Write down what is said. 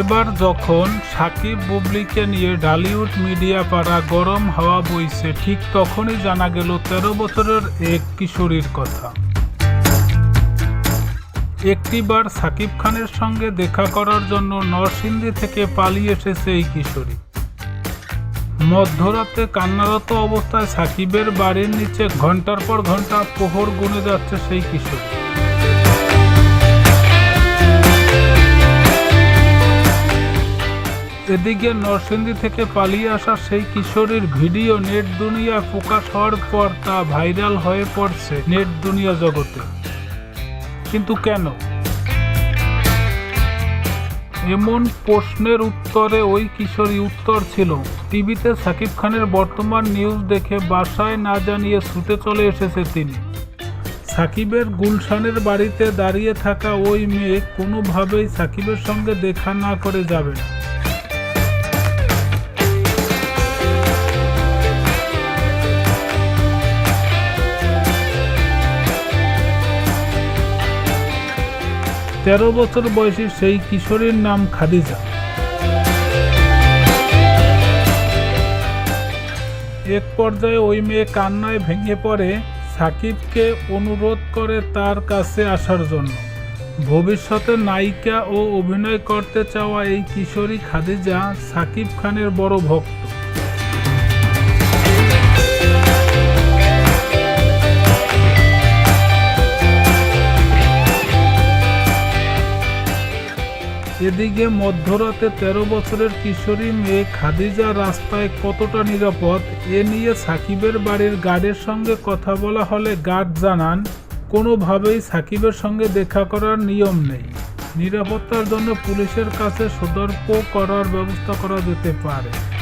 এবার যখন সাকিব বুবলিকে নিয়ে ঢালিউড মিডিয়া পাড়া গরম হাওয়া বইছে, ঠিক তখনই জানা গেল তেরো বছরের এক কিশোরীর কথা। একটিবার সাকিব খানের সঙ্গে দেখা করার জন্য নরসিংদী থেকে পালিয়ে এসেছে এই কিশোরী। মধ্যরাতে কান্নারত অবস্থায় সাকিবের বাড়ির নিচে ঘণ্টার পর ঘণ্টা প্রহর গুনে যাচ্ছে সেই কিশোরী। এদিকে নরসিংদী থেকে পালিয়ে আসা সেই কিশোরীর ভিডিও নেট দুনিয়ায় প্রকাশ হওয়ার পর তা ভাইরাল হয়ে পড়ছে নেট দুনিয়া জগতে। কিন্তু কেন? এমন প্রশ্নের উত্তরে ওই কিশোরী উত্তর ছিল, টিভিতে সাকিব খানের বর্তমান নিউজ দেখে বাসায় না জানিয়ে ছুটে চলে এসেছে তিনি। সাকিবের গুলশানের বাড়িতে দাঁড়িয়ে থাকা ওই মেয়ে কোনোভাবেই সাকিবের সঙ্গে দেখা না করে যাবে না। তেরো বছর বয়সী সেই কিশোরীর নাম খাদিজা। এক পর্যায়ে ওই মেয়ে কান্নায় ভেঙে পড়ে। সাকিবকে অনুরোধ করে তার কাছে আসার জন্য। ভবিষ্যতে নায়িকা ও অভিনয় করতে চাওয়া এই কিশোরী খাদিজা সাকিব খানের বড় ভক্ত। এদিকে মধ্যরাতে তেরো বছরের কিশোরী মেয়ে খাদিজা রাস্তায় কতটা নিরাপদ? এ নিয়ে সাকিবের বাড়ির গার্ডের সঙ্গে কথা বলা হলে গার্ড জানান, কোনোভাবেই সাকিবের সঙ্গে দেখা করার নিয়ম নেই। নিরাপত্তার জন্য পুলিশের কাছে সতর্ক করার ব্যবস্থা করা যেতে পারে।